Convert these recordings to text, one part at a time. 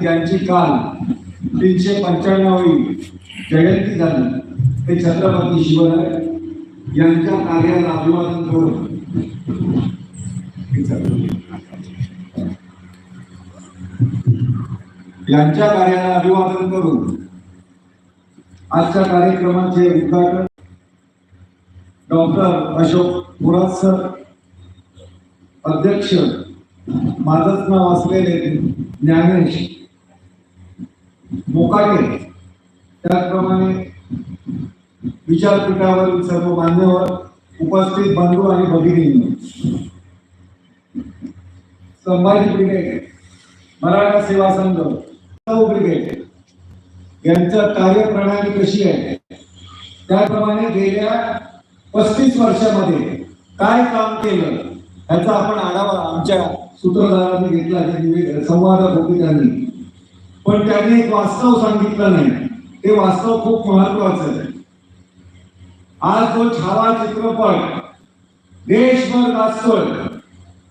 त्यांची काल तीनशे पंच्याण्णवी जयंती झाली. ते छत्रपती शिवराय यांच्या कार्याला अभिवादन करून यांच्या कार्याला अभिवादन करून आजच्या कार्यक्रमाचे उद्घाटन डॉक्टर अशोक पुरात सर अध्यक्ष माझंच नाव असलेले ज्ञानेश मोकाटे त्याचप्रमाणे विचारपीठावरील सर्व मान्यवर उपस्थित बंधू आणि भगिनी संभाजी ब्रिगेड मराठा सेवा संघ ब्रिगेड यांचं कार्यप्रणाली कशी आहे? त्याप्रमाणे गेल्या पस्तीस वर्षामध्ये काय काम केलं? याचा आपण आढावा आमच्या सूत्रधारांनी घेतला त्यांनी संवादात होते त्यांनी पण त्यांनी एक वास्तव सांगितलं नाही. ते वास्तव खूप महत्वाचं आहे. आज जो छावा चित्रपट देशभर गाजतोय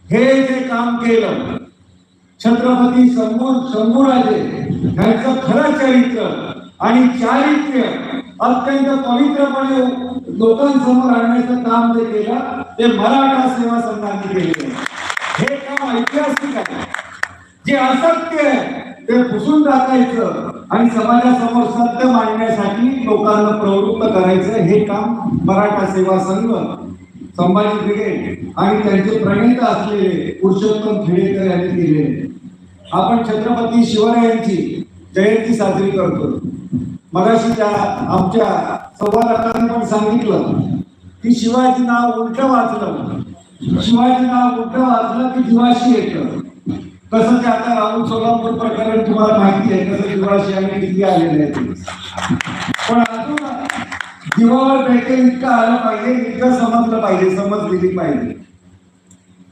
हे जे काम केलं छत्रपती शंभू शंभूराजे यांचं खरं चरित्र आणि चारित्र्य अत्यंत पवित्रपणे लोकांसमोर आणण्याचं काम जे केलं ते मराठा सेवा संघाने केलेलं हे काम ऐतिहासिक आहे. जे असत्य आहे ते पुसून टाकायचं आणि समाजासमोर सत्य मांडण्यासाठी लोकांना प्रवृत्त करायचं हे काम मराठा सेवा संघ संभाजी ब्रिगेड आणि त्यांचे प्रणेता असलेले पुरुषोत्तम खेडेकर यांनी केले आपण छत्रपती शिवरायांची जयंती साजरी करतो. मगाशी त्या आमच्या संवादकारांनी पण सांगितलं की शिवाजी नाव उलट वाचलं. शिवाजी नाव उलट वाचलं की जीवाशी येतं. कसं ते आता राहुल सोलापूर प्रकरण तुम्हाला माहिती आहे कसं जीवाशी आणि किती आलेले आहे पण अजून जीवावर भेटेल इतकं आलं पाहिजे इतकं समजलं पाहिजे समज दिली पाहिजे.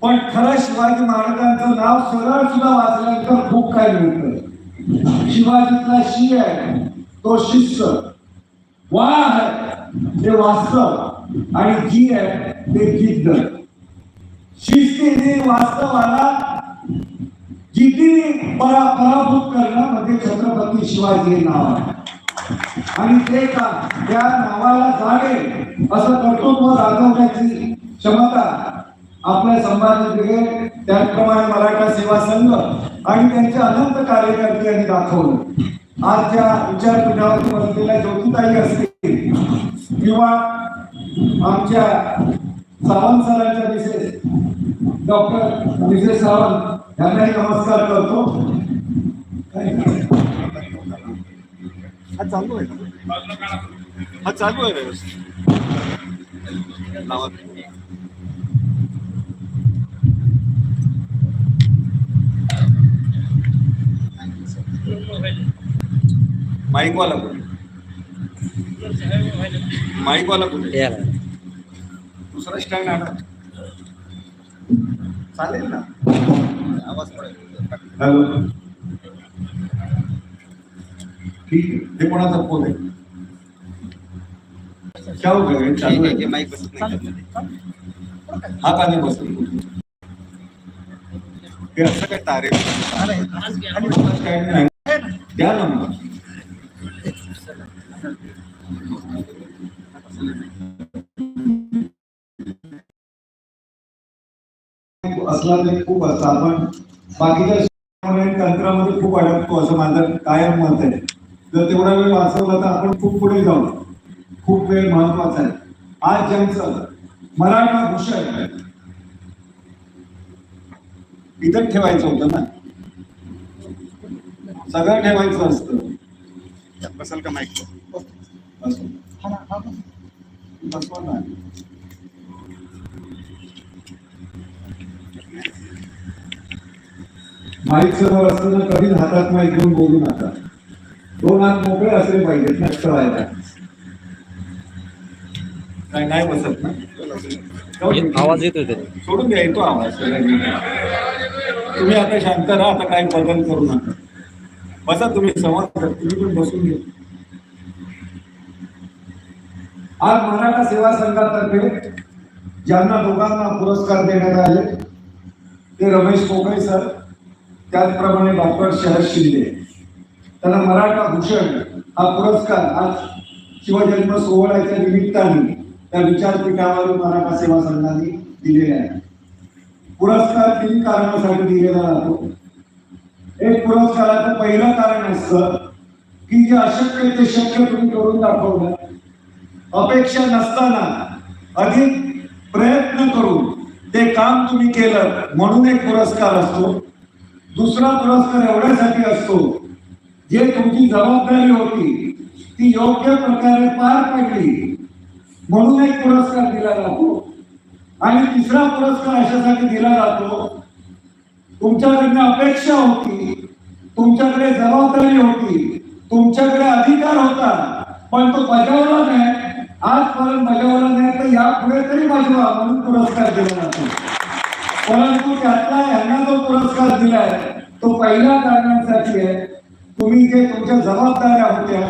पण खरं शिवाजी महाराजांचं नाव सरळ सुद्धा वाचल्यानंतर खूप काय मिळतं. शिवाजीतला शी आहे तो शिष्य. वा आहे ते वास्तव. आणि जी आहे ते जिद्द. शिस्तीने वास्तवाला किती परा पराभूत करणं म्हणजे छत्रपती शिवाजी नाव आहे. आणि ते का त्या नावाला जाणे असं कर्तृत्व दाखवण्याची क्षमता आपल्या संभाजी ब्रिगेड त्याचप्रमाणे मराठा सेवा संघ आणि त्यांचे अनंत कार्यकर्ते यांनी आज ज्या विचारपीठावर बसलेल्या ज्योतिताई असतील किंवा आमच्या सावंत सरांच्या मिसेस डॉक्टर विजय सावंत यांनाही नमस्कार करतो. हा चालू आहे? हा चालू आहे व्यवस्थित. लावा. माईक वाला कुठे माईक वाला कुठे दुसरा स्टँड आणा. चालेल ना? हॅलो. ठीक आहे. हे कोणाचा फोन आहे? क्या हो गया? हे चालू आहे. माईक बसत नाही हा का नाही बसतो? हे असं काय तारे? द्या ना असला तरी खूप असतं. आपण बाकीच्या तंत्रामध्ये खूप अडकतो असं माझं कायम मत आहे. जर तेवढा वेळ वाचवला तर आपण खूप पुढे जाऊ. खूप वेळ महत्त्वाचा आहे. आज ज्यांचं मराठा भूषण इथं ठेवायचं होतं ना? सगळं ठेवायचं असतं. बसल का असं. बसवा ना. माईक समोर असताना कधीच हातात माईक घेऊन बोलू नका. दोन हात मोकळे असले पाहिजेत ना कळायला काय नाही बसत ना? आवाज त्याचा. सोडून द्या येतो आवाज. तुम्ही आता शांत राहा आता काही बदल करू नका. बसा तुम्ही संवाद तुम्ही पण बसून घ्या. आज मराठा सेवा संघातर्फे ज्यांना दोघांना पुरस्कार देण्यात आले ते रमेश कोकळे सर त्याचप्रमाणे डॉक्टर शरद शिंदे. त्यांना मराठा भूषण हा पुरस्कार आज शिवजन्म सोहळ्याच्या निमित्ताने त्या विचारपीठावर मराठा सेवा संघाने दिलेला आहे. पुरस्कार तीन कारणासाठी दिलेला जातो. एक पुरस्काराचं पहिलं कारण असतं की जे अशक्य ते शक्य तुम्ही करून दाखवलं. अपेक्षा नसताना अधिक प्रयत्न करून ते काम तुम्ही केलं म्हणून एक पुरस्कार असतो. दुसरा पुरस्कार एवढ्यासाठी असतो जे तुमची जबाबदारी होती ती योग्य प्रकारे पार पडली. म्हणून एक पुरस्कार दिला जातो. आणि तिसरा पुरस्कार अशासाठी दिला जातो तुमच्याकडनं अपेक्षा होती तुमच्याकडे जबाबदारी होती तुमच्याकडे अधिकार होता पण तो बजावला नाही. आजपर्यंत बजावला नाही तर यापुढे तरी बजवा म्हणून पुरस्कार दिला जातो. परंतु त्यातला यांना जो पुरस्कार दिलाय तो पहिल्या कारणांसाठी आहे. तुम्ही जे तुमच्या जबाबदाऱ्या होत्या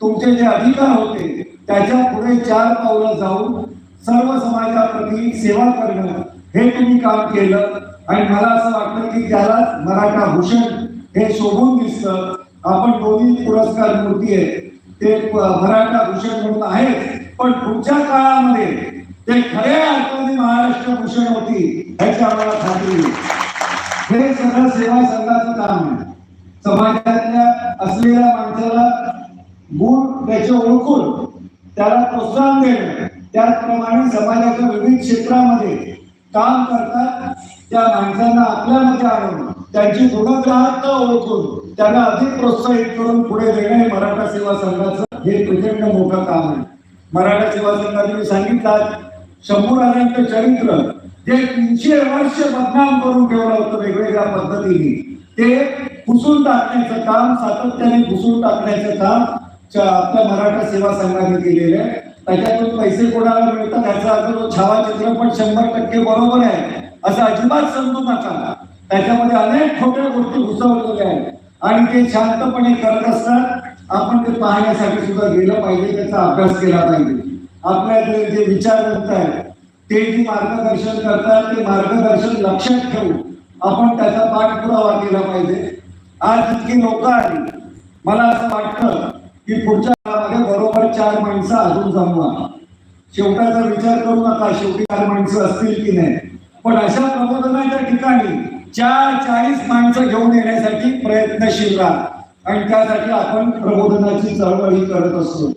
तुमचे जे अधिकार होते त्याच्या पुढे चार पावलं जाऊन सर्व समाजाप्रती सेवा करणं हे तुम्ही काम केलं. आणि मला असं वाटतं की त्यालाच मराठा भूषण हे शोभून दिसतं. आपण दोन्ही पुरस्कार मूर्ती आहे ते मराठा भूषण म्हणून आहेत. पण पुढच्या काळामध्ये ते खऱ्या अर्थाने महाराष्ट्र भूषण होती ह्याची आम्हाला खात्री हे सगळं सेवा संघाचं काम आहे. समाजातल्या असलेल्या माणसाला गुण त्याचे ओळखून त्याला प्रोत्साहन देणं त्याचप्रमाणे समाजाच्या विविध क्षेत्रामध्ये काम करतात त्या माणसांना आपल्यामध्ये आणून त्यांची गुणग्राहकता ओळखून त्यांना अधिक प्रोत्साहित करून पुढे देणं हे मराठा सेवा संघाचं हे प्रचंड मोठं काम आहे. मराठा सेवा संघाने सांगितलं शंभूराजांचं चरित्र जे तीनशे वर्ष बदनाम करून ठेवलं होतं वेगवेगळ्या पद्धतीने ते पुसून टाकण्याचं काम सातत्याने पुसून टाकण्याचं काम आपल्या मराठा सेवा संघाने केलेलं आहे. त्याच्यातून पैसे कोणाला मिळतात याचा अर्थ तो छावा चित्रपट शंभर टक्के बरोबर आहे. असं अजिबात समजू नका. त्याच्यामध्ये अनेक खोट्या गोष्टी घुसवलेल्या आहेत. आणि ते शांतपणे करत असतात. आपण ते पाहण्यासाठी सुद्धा गेलं पाहिजे त्याचा अभ्यास केला पाहिजे. आपल्या जे विचार विचारवंत आहेत ते जे मार्गदर्शन करतात ते मार्गदर्शन लक्षात ठेवून आपण त्याचा पाठपुरावा केला पाहिजे. आज इतकी लोक आली. मला असं वाटतं की पुढच्या काळामध्ये बरोबर चार माणसं अजून जमवा शेवटाचा विचार करू नका शेवटी चार माणसं असतील की नाही. पण अशा प्रबोधनाच्या ठिकाणी चार चाळीस माणसं घेऊन येण्यासाठी प्रयत्नशील राहा. आणि त्यासाठी आपण प्रबोधनाची चळवळी करत असतो.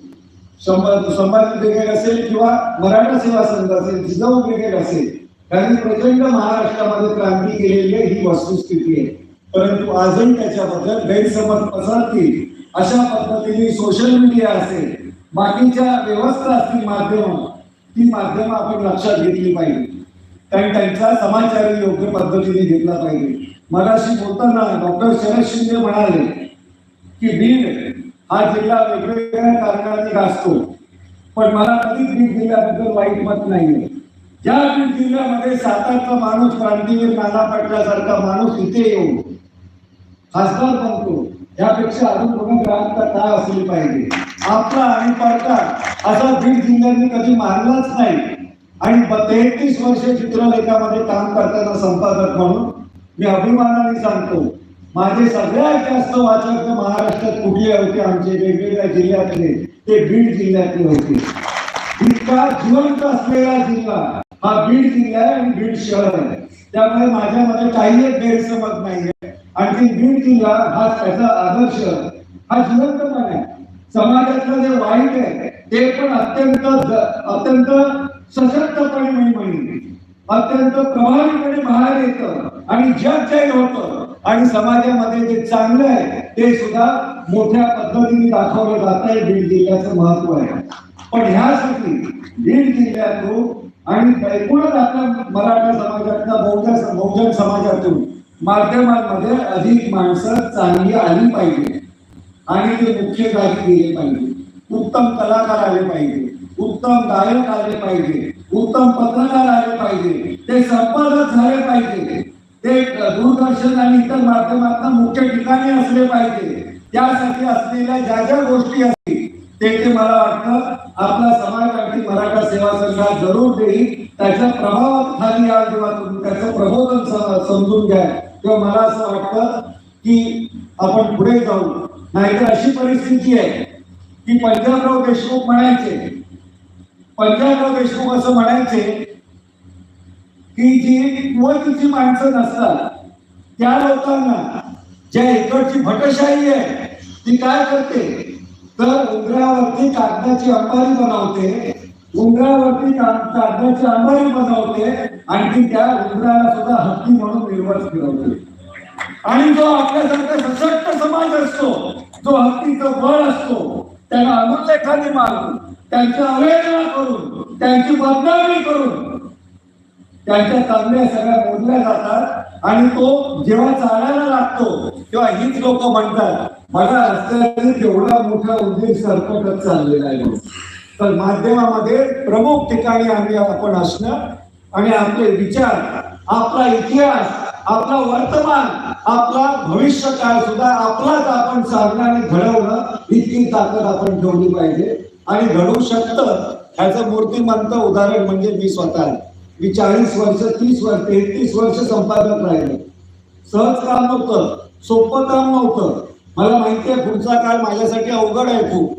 संभाजी संभाजी ब्रिगेड असेल किंवा मराठा सेवा संघ असेल जिजाऊ ब्रिगेड असेल त्यांनी प्रचंड महाराष्ट्रामध्ये क्रांती केलेली आहे ही वस्तुस्थिती आहे. परंतु आजही त्याच्याबद्दल गैरसमज पसरतील अशा पद्धतीने सोशल मीडिया असेल बाकीच्या व्यवस्था असतील माध्यम ती माध्यमं आपण लक्षात घेतली पाहिजे. कारण त्यांचा समाचार योग्य पद्धतीने घेतला पाहिजे. मगाशी बोलताना डॉक्टर शरद शिंदे म्हणाले की बीड हा जिल्हा वेगवेगळ्या कारणाने गाजतो. पण मला कधीच बीड जिल्ह्याबद्दल वाईट मत नाहीये. ज्या बीड जिल्ह्यामध्ये सातारचा माणूस क्रांतीवीर नाना पाटलासारखा माणूस इथे येऊन खासदार बनतो यापेक्षा अजून गुणग्राहकता काय असली पाहिजे. आपला आणि पडता असा बीड जिल्ह्याने कधी मानलाच नाही. आणि तेहतीस वर्ष चित्रलेखामध्ये काम करताना संपादक म्हणून मी अभिमानाने सांगतो माझे सगळ्यात जास्त वाचक तर महाराष्ट्रात कुठले होते? आमचे वेगवेगळ्या जिल्ह्यातले. ते बीड जिल्ह्यातले होते. इतका जिवंत असलेला जिल्हा हा बीड जिल्हा आहे आणि बीड शहर आहे. त्यामुळे माझ्यामध्ये काही एक गैरसमज नाहीये. आणि बीड जिल्हा हा त्याचा आदर्श हा जिवंतपण आहे. समाजातलं जे वाईट आहे ते पण अत्यंत अत्यंत सशक्तपणे मी म्हणेन. अत्यंत प्रभावीपणे बाहेर येतं आणि जग जय होतं. आणि समाजामध्ये जे चांगलं आहे ते सुद्धा मोठ्या पद्धतीने दाखवलं जात आहे. बीड जिल्ह्याचं महत्त्व आहे. पण ह्यासाठी बीड जिल्ह्यातून आणि एकूणच आता मराठा समाजातल्या बहुजन बहुजन समाजातून माध्यमांमध्ये अधिक माणसं चांगली आली पाहिजे. आणि ते मुख्य जागी गेले पाहिजे. उत्तम कलाकार आले पाहिजे. उत्तम गायक आले पाहिजे. उत्तम पत्रकार आले पाहिजे. ते संपादक झाले पाहिजे. ते दूरदर्शन आणि इतर माध्यमातून मुख्य ठिकाणी असले पाहिजे. त्यासाठी असलेल्या ज्या ज्या गोष्टी असतील ते ते मला वाटतं आपला समाज आणि मराठा सेवा संघात जरूर देईल. त्याच्या प्रभावात खाली या जेव्हा तुम्ही त्याचं प्रबोधन समजून घ्या तेव्हा मला असं वाटतं की आपण पुढे जाऊ. नाहीतर अशी परिस्थिती आहे की पंजाबराव देशमुख म्हणायचे पंजाबराव देशमुख असं म्हणायचे की जी कुवतीची माणसं नसतात त्या लोकांना ज्या इकडची भटशाही आहे ती काय करते? तर उंदरावरती कागदाची अंबारी बनवते उंदरावरती कागदाची अंबारी बनवते आणि ती त्या उंदराला सुद्धा हत्ती म्हणून निर्वास फिरवते. आणि जो आपल्यासारखा सशक्त समाज असतो जो हत्तीचं बळ असतो त्याला अनुलेखाने मारतो त्यांची अवहेलना करून त्यांची बदनामी करून त्यांच्या चांगल्या सगळ्या मोडल्या जातात आणि तो जेव्हा चालायला लागतो तेव्हा हीच लोक म्हणतात मला रस्त्याने तेवढा मोठा उद्देश सरकटच चाललेला आहे. तर माध्यमामध्ये प्रमुख ठिकाणी आम्ही आपण असणं आणि आपले विचार आपला इतिहास आपला वर्तमान आपला भविष्य काळ सुद्धा आपलाच आपण साधनाने घडवणं इतकी ताकद आपण ठेवली पाहिजे. आणि घडवू शकतं ह्याचं मूर्तिमंत उदाहरण म्हणजे मी स्वतः. आहे. मी चाळीस वर्ष तीस वर्ष तेहतीस वर्ष संपादक राहिले. सहज काम नव्हतं सोपं काम नव्हतं. मला माहिती आहे पुढचा काळ माझ्यासाठी अवघड आहे खूप.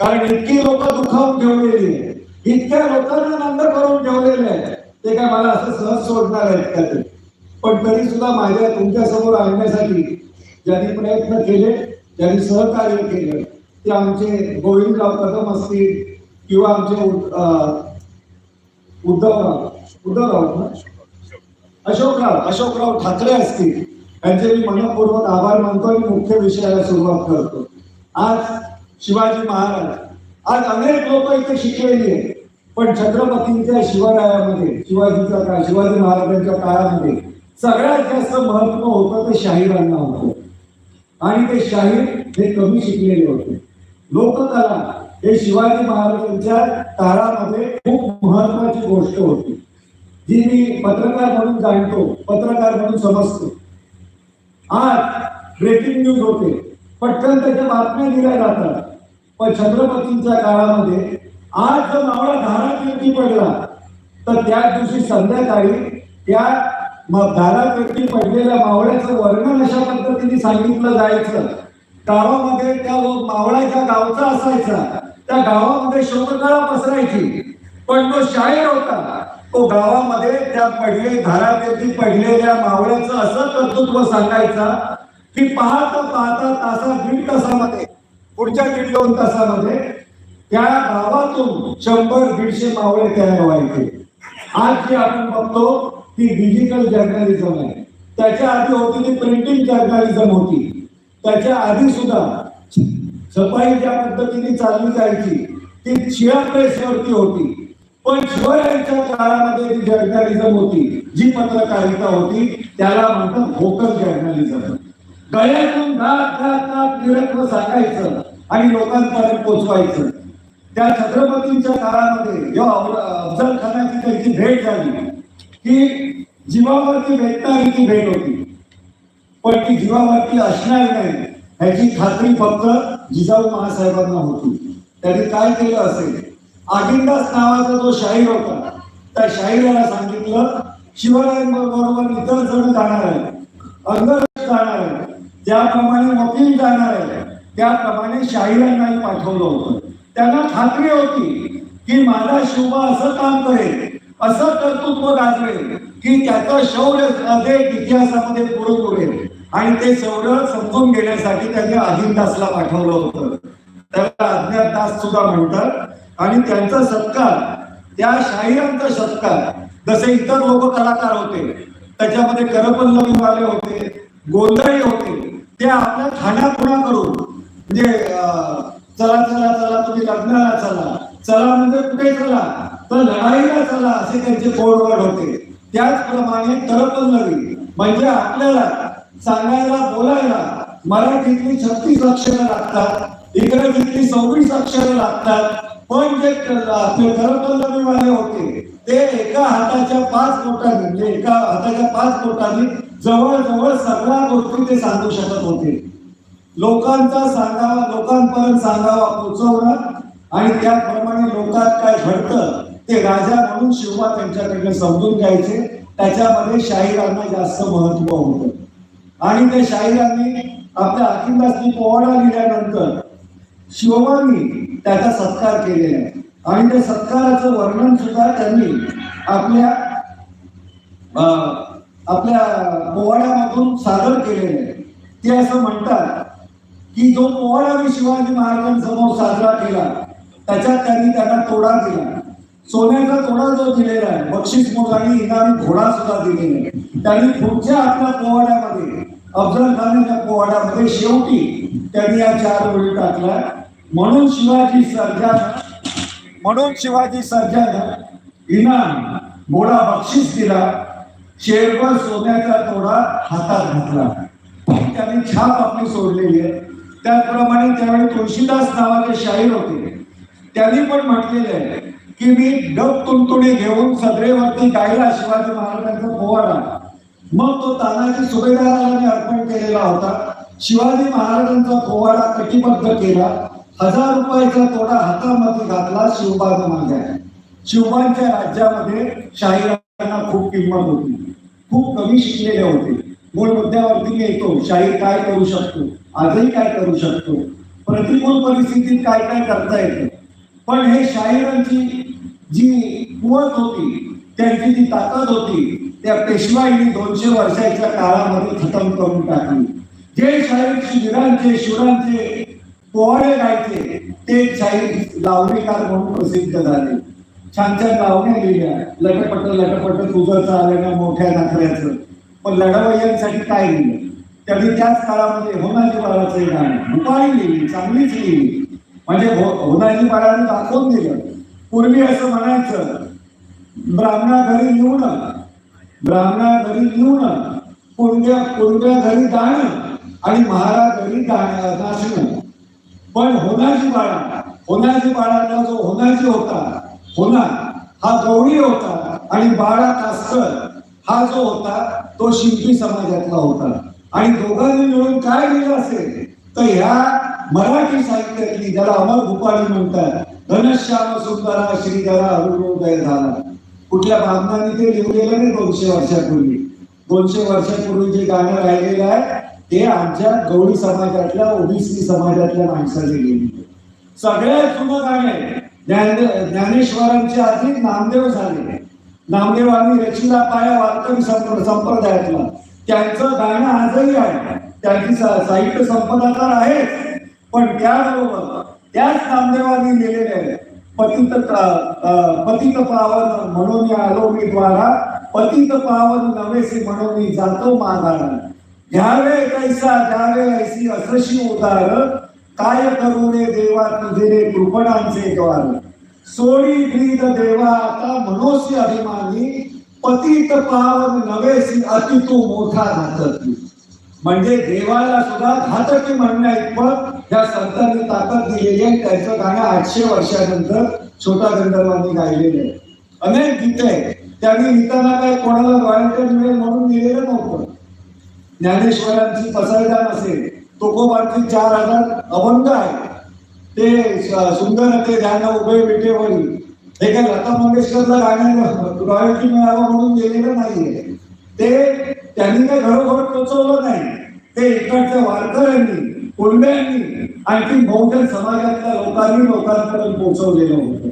कारण इतकी लोक दुखावून ठेवलेली आहे इतक्या लोकांना नंद करून ठेवलेले आहे ते काय मला असं सहज सोडणार आहेत का ते? पण तरी सुद्धा माझ्या तुमच्यासमोर आणण्यासाठी ज्यांनी प्रयत्न केले ज्यांनी सहकार्य केलं. ते आमचे गोविंदराव कदम असतील किंवा आमचे उद- उद्धवराव उद्धवराव अशोकराव अशोकराव ठाकरे असतील. यांचे मी मनपूर्वक आभार मानतो आणि मुख्य विषयाला सुरुवात करतो. आज शिवाजी महाराज आज अनेक लोक इथे शिकलेली आहेत. पण छत्रपतींच्या शिवरायामध्ये शिवाजीचा काळ शिवाजी महाराजांच्या काळामध्ये सगळ्यात जास्त महत्त्व होतं ते शाहिरांना होतं. आणि ते शाहीर हे कमी शिकलेले होते. लोककला. हे शिवाजी महाराजांच्या काळामध्ये खूप महत्वाची गोष्ट होती. जी मी पत्रकार म्हणून जाणतो पत्रकार म्हणून समजतो. आज ब्रेकिंग न्यूज होते. पटकन त्याच्या बातम्या दिल्या जातात. पण छत्रपतींच्या काळामध्ये आज जर मावळा धारातीर्थी पडला तर त्या दिवशी संध्याकाळी त्या धारा व्यक्ती पडलेल्या मावळ्याचं वर्णन अशा पद्धतीने सांगितलं जायचं. गावामध्ये त्या लो- मावळ्याच्या गावचा असायचा. त्या गावामध्ये शोककळा पसरायची. पण तो शाहीर होता. तो गावामध्ये त्या पडले धारातीर्थी पडलेल्या मावळ्याचं असं कर्तृत्व सांगायचा की पाहता पाहता तासा दीड तासामध्ये पुढच्या दीड दोन तासामध्ये त्या गावातून शंभर दीडशे मावळे तयार व्हायचे. आज जे आपण बघतो ती डिजिटल जर्नलिझम आहे. त्याच्या आधी होती ती प्रिंटिंग जर्नलिझम होती. त्याच्या आधी सुद्धा सफाई ज्या पद्धतीने चालली जायची ती शिळा प्रेसवरती होती. पण शिवरायांच्या काळामध्ये जी जर्नलिझम होती जी पत्रकारिता होती त्याला म्हणतात व्होकल जर्नलिझम. गळ्यातून घात घात घात निरत्न सांगायचं आणि लोकांपर्यंत पोचवायचं. त्या छत्रपतींच्या काळामध्ये जेव्हा अफजल खानाची त्यांची भेट झाली. की जीवावरती भेटणारी ती भेट होती. पण ती जीवावरती असणार नाही ह्याची खात्री फक्त जिजाऊ महासाहेबांना होती. त्याने काय केलं असेल? आगिंदास नावाचा जो शाहीर होता त्या शाहिराला सांगितलं शिवरायांबरोबर इतर जण जाणार आहे अंगरक्षक जाणार आहे ज्याप्रमाणे वकील जाणार आहे त्याप्रमाणे शाहिरांनाही पाठवलं होतं. त्यांना खात्री होती की माझा शिवबा असं काम करेल असं कर्तृत्व गाजवेल. की त्याचं शौर्य अनेक इतिहासामध्ये पूर्ण उरेल आणि ते शौर्य समजून घेण्यासाठी त्यांनी अजिंदासला पाठवलं होतं. त्याला अज्ञात दास सुद्धा म्हणतात. आणि त्यांचा सत्कार त्या शाहिरांचा सत्कार जसे इतर लोक कलाकार होते त्याच्यामध्ये करपल्लवीवाले होते गोंधळी होते ते आपल्या खाण्यापुणा करून म्हणजे चला चला चला तुम्ही लग्नाला चला. चला म्हणजे कुठे चला? तर लढाईला चला असे त्यांचे कोडवड होते. त्याचप्रमाणे करपल्लवी म्हणजे आपल्याला सांगायला बोलायला मराठीतली छत्तीस अक्षरं लागतात इंग्रजीतली सव्वीस अक्षरं लागतात. पण जे आपले होते ते एका हाताच्या पाच बोटांनी म्हणजे एका हाताच्या पाच बोटांनी जवळजवळ सगळ्या गोष्टी ते सांगू शकत होते. लोकांचा सांगावा लोकांपर्यंत सांगावा पोचवणं आणि त्याप्रमाणे लोकात काय घडतं ते राजा म्हणून शिवबा त्यांच्याकडे समजून घ्यायचे त्याच्यामध्ये शाहिरांना जास्त महत्त्व होतं. आणि त्या शाहिरांनी आपल्या अखिलदासनी पोवाडा लिहिल्यानंतर शिवबांनी त्याचा सत्कार केलेला आहे. आणि त्या सत्काराचं वर्णन सुद्धा त्यांनी आपल्या अं, आपल्या पोवाड्यामधून सादर केलेलं आहे. ते असं म्हणतात की जो पोवाडा मी शिवाजी महाराजांसमोर साजरा केला त्याच्यात त्यांनी त्यांना तोडा दिला. सोन्याचा तोडा जो दिलेला आहे बक्षीस मोड आणि इनामी घोडा सुद्धा दिलेला आहे. त्यांनी पुढच्या आपल्या पोवाड्यामध्ये अफजल खानाच्या पोवाड्यामध्ये शेवटी त्यांनी या चार वेळी टाकला. म्हणून शिवाजी सर्जा म्हणून शिवाजी सर्जानं इनाम घोडा बक्षीस दिला. शेरभर सोन्याचा तोडा हातात घातला. त्यांनी छाप आपली सोडलेली आहे. त्याचप्रमाणे त्यावेळी तुळशीदास नावाचे शाहीर होते. त्यांनी पण म्हटलेले आहे की मी डब तुंतुणे घेऊन सदरेवरती गायला शिवाजी महाराजांचा पोवाडा मग तो तानाजी सुभेदाराने अर्पण केलेला होता. शिवाजी महाराजांचा पोवाडा कटिबद्ध केला. हजार रुपयाचा तोडा हातामध्ये घातला शिवबाज माझ्या शिवबांच्या राज्यामध्ये शाहिरांना खूप किंमत होती. खूप कमी शिकलेले होते. मूळ मुद्द्यावरती मी येतो शाहीर काय करू शकतो? आजही काय करू शकतो? प्रतिकूल परिस्थितीत काय काय करता येतं? पण हे शाहिरांची जी कुवत होती त्यांची जी ताकद होती त्या पेशवाईने दोनशे वर्षाच्या काळामध्ये खतम करून टाकली. जे शाहीर शिबिरांचे शिवरांचे पोवाडे गायचे ते शाहीर लावणीकार म्हणून प्रसिद्ध झाले. छान छान लावण्या लिहिल्या. लटपट लटपट तुझं चाललं ना मोठ्या नाखऱ्याचं. पण लढवय्यांसाठी काय लिहिलं? त्यांनी त्याच काळामध्ये होनाजी बाळाचं गाणं. भूपाळी लिहिली चांगलीच लिहिली. म्हणजे हो- होनाजी बाळाने दाखवून दिलं. पूर्वी असं म्हणायचं ब्राह्मणा घरी लिहून ब्राह्मणा घरी लिहून पुण्या पुण्या घरी गाणं आणि महाराज घरी गाणं नाचणं पण होनाजी बाळा होनाजी बाळाचा जो होनाजी होता होना हा गौरी होता आणि बाळा कासकर हा जो होता तो शिंपी समाजातला होता. आणि दोघांनी मिळून काय लिहिलं असेल? तर ह्या मराठी साहित्यातली ज्याला अमर भूपाळी म्हणतात घनश्याम सुंदरा श्रीधरा अरुणोदय झाला कुठल्या भावनांनी ते लिहिलेलं नाही दोनशे वर्षापूर्वी. दोनशे वर्षापूर्वी जे गाणं राहिलेलं आहे ते आमच्या गवळी समाजातल्या ओबीसी समाजातल्या माणसाने लिहिलेलं. सगळ्यात जुनं गाणे ज्ञान ज्ञानेश्वरांचे आधी नामदेव झाले. नामदेवांनी रचिला पाया वारकरी संप्रदायातला. त्यांचं गाणं आजही आहे. त्यांची साहित्य संपदा तर आहे. पण त्याबरोबर त्याच नामदेवांनी लिहिलेले आहे पतित पतित पावन म्हणून आलो मी द्वारा पतित पावन नवेसी म्हणून जातो मागारा घ्यावे कैसा द्यावे ऐसी असशी उदार काय करू रे देवा तुझे कृपणांचे द्वार. सोडी प्रीत देवा आता मनोसी अभिमानी पतित पावन नवेसी अति तू मोठा घातकी म्हणजे देवाला सुद्धा घातकी म्हणण्या इतपत या संतांनी ताकद दिलेली आहे. त्याचं गाणं आठशे वर्षानंतर छोटा गंधर्वांनी गायलेलं आहे. अनेक गीते आहे त्यांनी लिहिताना काय कोणाला रॉयल्टी मिळेल म्हणून लिहिलेलं नव्हतं. ज्ञानेश्वरांची पसरदान असेल तुकोबांची चार हजार अभंग आहे ते सुंदर ते ध्यान उभे विटेवरी हे काय लता मंगेशकरला गाणं रॉयल्टी मिळावं म्हणून लिहिलेलं नाहीये. ते त्यांनी काय घरोघर पोचवलं नाही. ते इकडच्या वारकऱ्यांनी कुंड्यांनी आणखी बहुजन समाजातल्या लोकांनी लोकांपर्यंत पोहोचवलेलं होतं.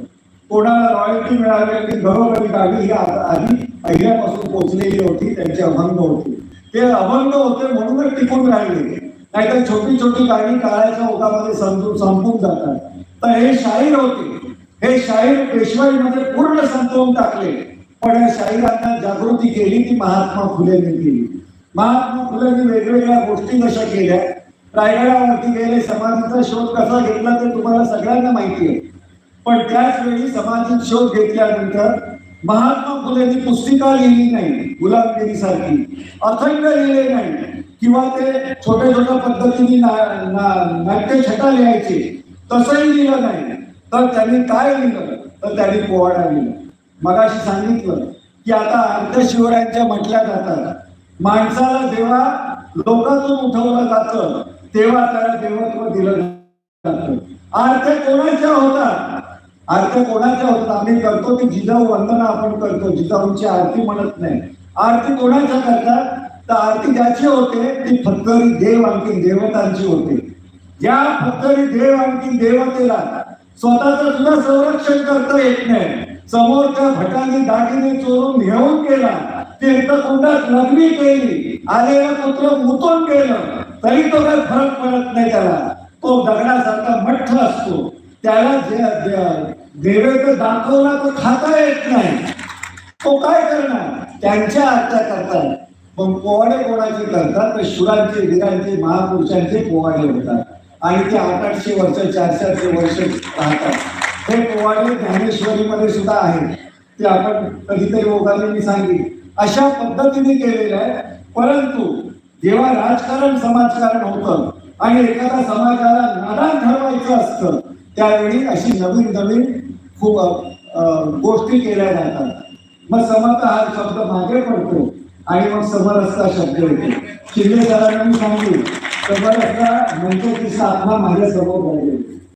कोणाला रॉयल्टी मिळाली घरोघरी गाडी ही आधी पहिल्यापासून पोहोचलेली होती त्यांचे अभंग होते. ते अभंग होते म्हणूनच टिकून राहिले. नाहीतर छोटी छोटी गाणी काळाच्या ओघामध्ये समजून संपून जातात. तर हे शाहीर होते. हे शाहीर पेशवाईमध्ये पूर्ण संपवून टाकले. पण या शाहिरांना जागृती केली ती महात्मा फुलेंनी केली. महात्मा फुलेंनी वेगवेगळ्या गोष्टी कशा केल्या? रायगडावरती गेले समाधीचा शोध कसा घेतला ते तुम्हाला सगळ्यांना माहिती आहे. पण त्याच वेळी समाजिक शोध घेतल्यानंतर महात्मा फुलेंनी पुस्तिका लिहिली नाही गुलामगिरीसारखी. अखंड लिहिले नाही. किंवा ते छोट्या छोट्या पद्धतीने ना- ना- नाट्यछटा लिहायचे तसंही लिहिलं नाही. तर त्यांनी काय लिहिलं? तर त्यांनी पोवाडा लिहिला. मगाशी सांगितलं की आता अर्धशिवरायांच्या म्हटल्या जातात. माणसाला जेव्हा लोकातून उठवलं जातं तेव्हा त्याला देवत्व दिलं जातं. अर्थ कोणाच्या होतात? अर्थ कोणाच्या होतात? आम्ही करतो ते जिजाऊ वंदना आपण करतो. जिजाऊंची आरती म्हणत नाही. आरती कोणाच्या करतात? तर आरती ज्याची होते ती फक्तरी देव आणखी देवतांची होते. ज्या फक्तरी देव आणखी देवतेला स्वतःच सुद्धा संरक्षण करता येत नाही. समोरच्या भटांनी दागिने चोरून घेऊन गेला. तीर्थकुंडात लग्नी केली आलेला पुत्र मुतून गेलं. तरी तो काही फरक पडत नाही त्याला. तो दगडासारखा मठ्ठ असतो. त्याला जे- जे- दाखवला तो खाता येत नाही. तो काय करणार? त्यांच्या आत्या करतात. मग पोवाडे कोणाचे करतात? तर शुरांचे वीरांचे महापुरुषांचे पोवाडे होतात. आणि ते आठ आठशे वर्ष चारशे वर्ष राहतात. हे पोवाडे ज्ञानेश्वरीमध्ये सुद्धा आहे. ते आपण कधीतरी ओघाली मी सांगितले अशा पद्धतीने केलेलं आहे. परंतु जेव्हा राजकारण समाजकारण होतं आणि एखाद्या समाजाला नादान ठरवायचं असतं त्यावेळी अशी नवीन नवीन खूप गोष्टी केल्या जातात. मग समता हा शब्द मागे पडतो आणि मग समरसता शब्द येतो. शिंदे सरांना मी सांगू समरसता म्हणजे ती स्थापना माझ्यासमोर राहिली